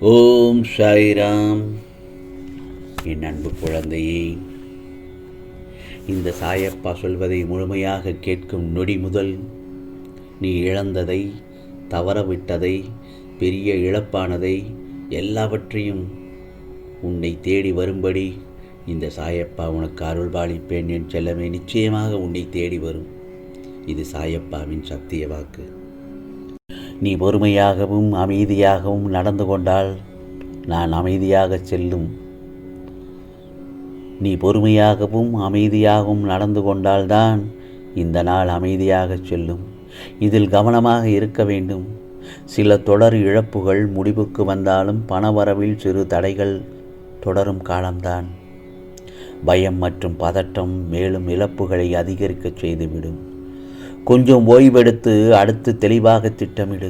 ஓம் சாய்ராம். என் அன்பு குழந்தையே இந்த சாயப்பா சொல்வதை முழுமையாக கேட்கும் நொடி முதல் நீ இழந்ததை தவறவிட்டதை பெரிய இழப்பானதை எல்லாவற்றையும் உன்னை தேடி வரும்படி இந்த சாயப்பா உனக்கு அருள்பாலிப்பேன் என் செல்லமே. நிச்சயமாக உன்னை தேடி வரும். இது சாயப்பாவின் சத்திய வாக்கு. நீ பொறுமையாகவும் அமைதியாகவும் நடந்து கொண்டால் நான் அமைதியாக செல்லும். நீ பொறுமையாகவும் அமைதியாகவும் நடந்து கொண்டால்தான் இந்த நாள் அமைதியாக செல்லும். இதில் கவனமாக இருக்க வேண்டும். சில தொடர் இழப்புகள் முடிவுக்கு வந்தாலும் பணவரவில் சிறு தடைகள் தொடரும் காலம்தான். பயம் மற்றும் பதட்டம் மேலும் இழப்புகளை அதிகரிக்கச் செய்துவிடும். கொஞ்சம் ஓய்வெடுத்து அடுத்து தெளிவாக திட்டமிடு.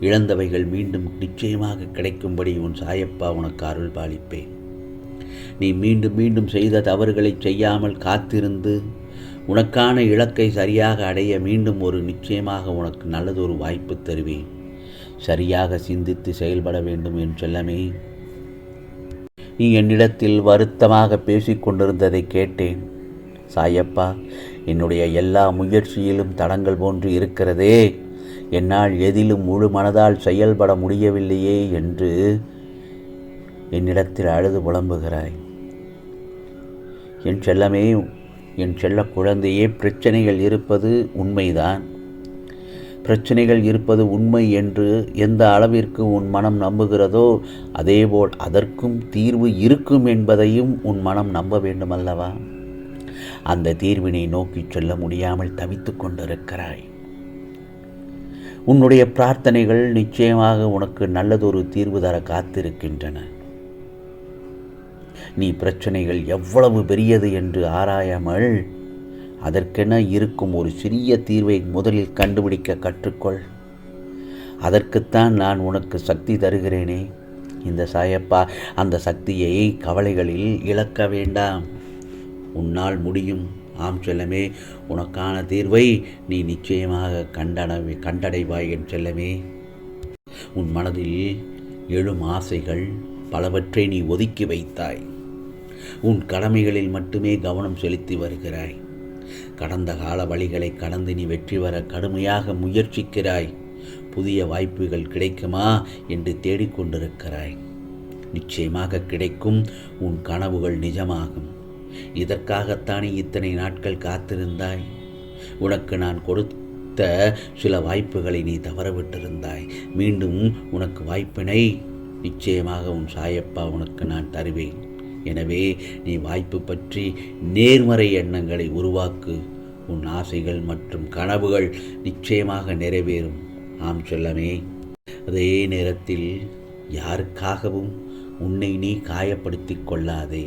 இழந்தவைகள் மீண்டும் நிச்சயமாக கிடைக்கும்படி உன் சாயப்பா உனக்கு அருள் பாலிப்பேன். நீ மீண்டும் மீண்டும் செய்த தவறுகளை செய்யாமல் காத்திருந்து உனக்கான இலக்கை சரியாக அடைய மீண்டும் ஒரு நிச்சயமாக உனக்கு நல்லதொரு வாய்ப்பு தருவேன். சரியாக சிந்தித்து செயல்பட வேண்டும் என் செல்லமே. நீ என்னிடத்தில் வருத்தமாக பேசிக்கொண்டிருந்ததை கேட்டேன். சாயப்பா என்னுடைய எல்லா முயற்சியிலும் தடங்கள் போன்று இருக்கிறதே. என்னால் எதிலும் முழு மனதால் செயல்பட முடியவில்லையே என்று என்னிடத்தில் அழுது புலம்புகிறாய். என் செல்லமே என் செல்ல குழந்தையே பிரச்சனைகள் இருப்பது உண்மைதான். பிரச்சனைகள் இருப்பது உண்மை என்று எந்த அளவிற்கு உன் மனம் நம்புகிறதோ அதேபோல் அதற்கும் தீர்வு இருக்கும் என்பதையும் உன் மனம் நம்ப வேண்டுமல்லவா? அந்த தீர்வினை நோக்கிச் செல்ல முடியாமல் தவித்து கொண்டிருக்கிறாய். உன்னுடைய பிரார்த்தனைகள் நிச்சயமாக உனக்கு நல்லதொரு தீர்வு தர காத்திருக்கின்றன. நீ பிரச்சனைகள் எவ்வளவு பெரியது என்று ஆராயாமல் அதற்கென இருக்கும் ஒரு சிறிய தீர்வை முதலில் கண்டுபிடிக்க கற்றுக்கொள். அதற்குத்தான் நான் உனக்கு சக்தி தருகிறேனே. இந்த சாயப்பா அந்த சக்தியை கவலைகளில் இழக்க வேண்டாம். உன்னால் முடியும். ஆம் செல்லமே உனக்கான தீர்வை நீ நிச்சயமாக கண்டடவே கண்டடைவாய் என் செல்லமே. உன் மனதில் எழும் ஆசைகள் பலவற்றை நீ ஒதுக்கி வைத்தாய். உன் கடமைகளில் மட்டுமே கவனம் செலுத்தி வருகிறாய். கடந்த கால வழிகளை கடந்து நீ வெற்றி வர கடுமையாக முயற்சிக்கிறாய். புதிய வாய்ப்புகள் கிடைக்குமா என்று தேடிக்கொண்டிருக்கிறாய். நிச்சயமாக கிடைக்கும். உன் கனவுகள் நிஜமாகும். இதற்காகத்தானே இத்தனை நாட்கள் காத்திருந்தாய்? உனக்கு நான் கொடுத்த சில வாய்ப்புகளை நீ தவறவிட்டிருந்தாய். மீண்டும் உனக்கு வாய்ப்பினை நிச்சயமாக உன் சாயப்பா உனக்கு நான் தருவேன். எனவே நீ வாய்ப்பு பற்றி நேர்மறை எண்ணங்களை உருவாக்கு. உன் ஆசைகள் மற்றும் கனவுகள் நிச்சயமாக நிறைவேறும். ஆம் சொல்லமே அதே நேரத்தில் யாருக்காகவும் உன்னை நீ காயப்படுத்திக் கொள்ளாதே.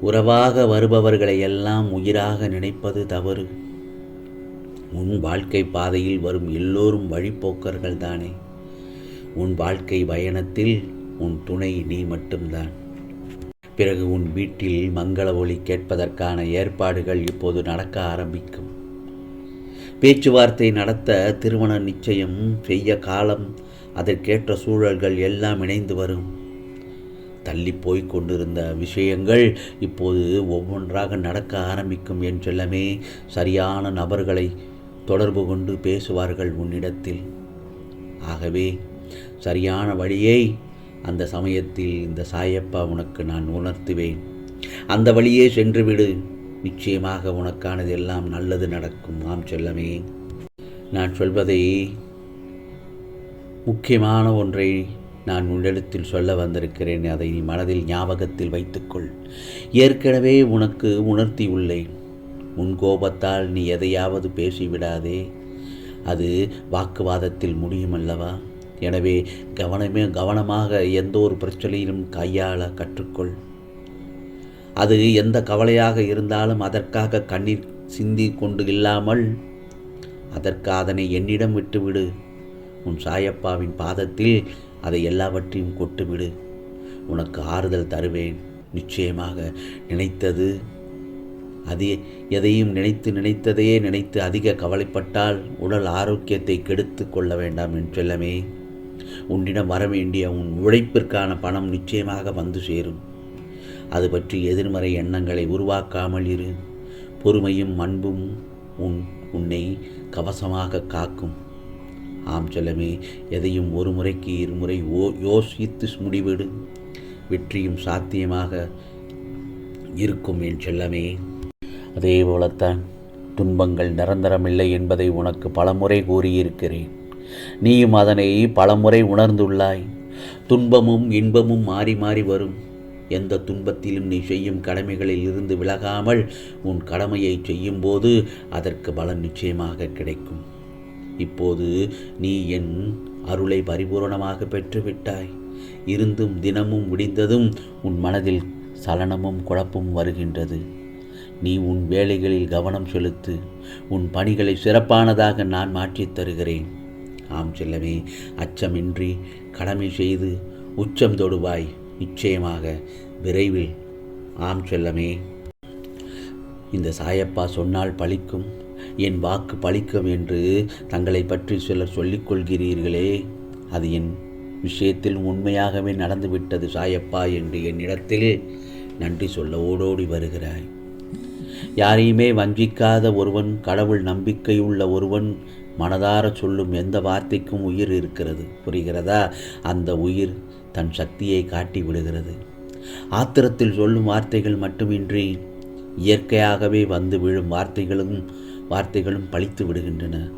உறவாக வருபவர்களை எல்லாம் உயிராக நினைப்பது தவறு. உன் வாழ்க்கை பாதையில் வரும் எல்லோரும் வழிப்போக்கர்கள் தானே உன் வாழ்க்கை பயணத்தில் உன் துணை நீ மட்டும்தான். பிறகு உன் வீட்டில் மங்கள ஒளி கேட்பதற்கான ஏற்பாடுகள் இப்போது நடக்க ஆரம்பிக்கும். பேச்சுவார்த்தை நடத்த திருமண நிச்சயம் செய்ய காலம் அதற்கேற்ற சூழல்கள் எல்லாம் இணைந்து வரும். தள்ளி போய் கொண்டிருந்த விஷயங்கள் இப்போது ஒவ்வொன்றாக நடக்க ஆரம்பிக்கும் என் செல்லமே. சரியான நபர்களை தொடர்பு கொண்டு பேசுவார்கள் உன்னிடத்தில். ஆகவே சரியான வழியை அந்த சமயத்தில் இந்த சாயப்பா உனக்கு நான் உணர்த்துவேன். அந்த வழியே சென்றுவிடு. நிச்சயமாக உனக்கானது எல்லாம் நல்லது நடக்கும். ஆம் செல்லமே. நான் சொல்வதை முக்கியமான ஒன்றை நான் உன்னிடத்தில் சொல்ல வந்திருக்கிறேன் அதை நீ மனதில் ஞாபகத்தில் வைத்துக்கொள். ஏற்கனவே உனக்கு உணர்த்தியுள்ளேன். உன் கோபத்தால் நீ எதையாவது பேசிவிடாதே. அது வாக்குவாதத்தில் முடியுமல்லவா எனவே கவனமே கவனமாக எந்த ஒரு பிரச்சனையிலும் கையாள கற்றுக்கொள். அது எந்த கவலையாக இருந்தாலும் அதற்காக கண்ணீர் சிந்தி கொண்டு இல்லாமல் அதற்கு அதனை என்னிடம் விட்டுவிடு. உன் சாயப்பாவின் பாதத்தில் அதை எல்லாவற்றையும் கொட்டுவிடு. உனக்கு ஆறுதல் தருவேன். நிச்சயமாக நினைத்தது அது எதையும் நினைத்து நினைத்ததையே நினைத்து அதிக கவலைப்பட்டால் உடல் ஆரோக்கியத்தை கெடுத்து கொள்ள வேண்டாம் என்றெல்லாமே உன்னிடம் வர வேண்டிய உன் உழைப்பிற்கான பணம் நிச்சயமாக வந்து சேரும். அது பற்றி எதிர்மறை எண்ணங்களை உருவாக்காமல் இரு. பொறுமையும் அன்பும் உன் உன்னை கவசமாக காக்கும். ஆம் செல்லமே எதையும் ஒரு முறைக்கு இருமுறை ஓ யோசித்து முடிவிடு. வெற்றியும் சாத்தியமாக இருக்கும் என் செல்லமே. அதே போலத்தான் துன்பங்கள் நிரந்தரமில்லை என்பதை உனக்கு பலமுறை கூறியிருக்கிறேன். நீயும் அதனை பலமுறை உணர்ந்துள்ளாய். துன்பமும் இன்பமும் மாறி மாறி வரும். எந்த துன்பத்திலும் நீ செய்யும் கடமைகளில் இருந்து விலகாமல் உன் கடமையை செய்யும்போது அதற்கு பலன் நிச்சயமாக கிடைக்கும். இப்போது நீ என் அருளை பரிபூரணமாக பெற்றுவிட்டாய். இருந்தும் தினமும் விடிந்ததும் உன் மனதில் சலனமும் குழப்பமும் வருகின்றது. நீ உன் வேலைகளில் கவனம் செலுத்து உன் பணிகளை சிறப்பானதாக நான் மாற்றித் தருகிறேன். ஆம் செல்லமே அச்சமின்றி கடமை செய்து உச்சம் தொடுவாய். நிச்சயமாக விரைவில். ஆம் செல்லமே. இந்த சாயப்பா சொன்னால் பழிக்கும். என் வாக்கு பழிக்கும் என்று தங்களை பற்றி சிலர் சொல்லிக் கொள்கிறீர்களே அது என் விஷயத்தில் உண்மையாகவே நடந்துவிட்டது சாயப்பா என்று என்னிடத்தில் நன்றி சொல்ல ஓடோடி வருகிறாய். யாரையுமே வஞ்சிக்காத ஒருவன் கடவுள் நம்பிக்கையுள்ள ஒருவன் மனதார சொல்லும் எந்த வார்த்தைக்கும் உயிர் இருக்கிறது. புரிகிறதா? அந்த உயிர் தன் சக்தியை காட்டி விடுகிறது. ஆத்திரத்தில் சொல்லும் வார்த்தைகள் மட்டுமின்றி இயற்கையாகவே வந்து விழும் வார்த்தைகளும் வார்த்தைகளும் பழித்து விடுகின்றன.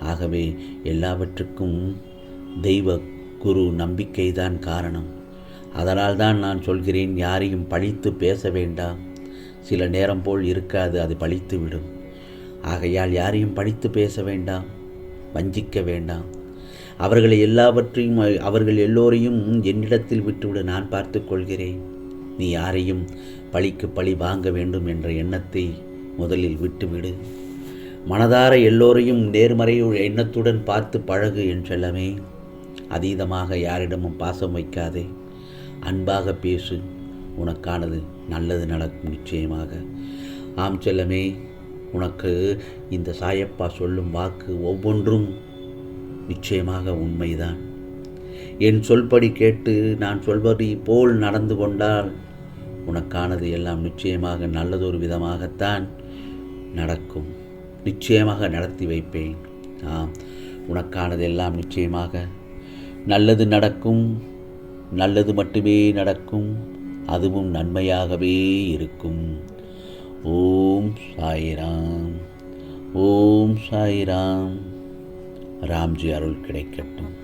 ஆகவே எல்லாவற்றுக்கும் தெய்வ குரு நம்பிக்கைதான் காரணம். அதனால்தான் நான் சொல்கிறேன் யாரையும் பழித்து பேச வேண்டாம். சில நேரம் போல் இருக்காது அது பழித்து விடும். ஆகையால் யாரையும் பழித்து பேச வேண்டாம் வஞ்சிக்க வேண்டாம். அவர்களை எல்லாவற்றையும் அவர்கள் எல்லோரையும் என்னிடத்தில் விட்டுவிட நான் பார்த்து கொள்கிறேன். நீ யாரையும் பழிக்கு பழி வாங்க வேண்டும் என்ற எண்ணத்தை முதலில் விட்டுவிடு. மனதார எல்லோரையும் நேர்மறை எண்ணத்துடன் பார்த்து பழகு என் செல்லமே. அதீதமாக யாரிடமும் பாசம் வைக்காதே. அன்பாக பேசு. உனக்கானது நல்லது நடக்கும் நிச்சயமாக. ஆம் செல்லமே உனக்கு இந்த சாயப்பா சொல்லும் வாக்கு ஒவ்வொன்றும் நிச்சயமாக உண்மைதான். என் சொல்படி கேட்டு நான் சொல்படி போல் நடந்து கொண்டால் உனக்கானது எல்லாம் நிச்சயமாக நல்லதொரு விதமாகத்தான் நடக்கும். நிச்சயமாக நடத்தி வைப்பேன். ஆம் உனக்கானது எல்லாம் நிச்சயமாக. நல்லது நடக்கும் நல்லது மட்டுமே நடக்கும் அதுவும் நன்மையாகவே இருக்கும். ஓம் சாயிராம் ஓம் சாயிராம். ராம்ஜி அருள் கிடைக்கட்டும்.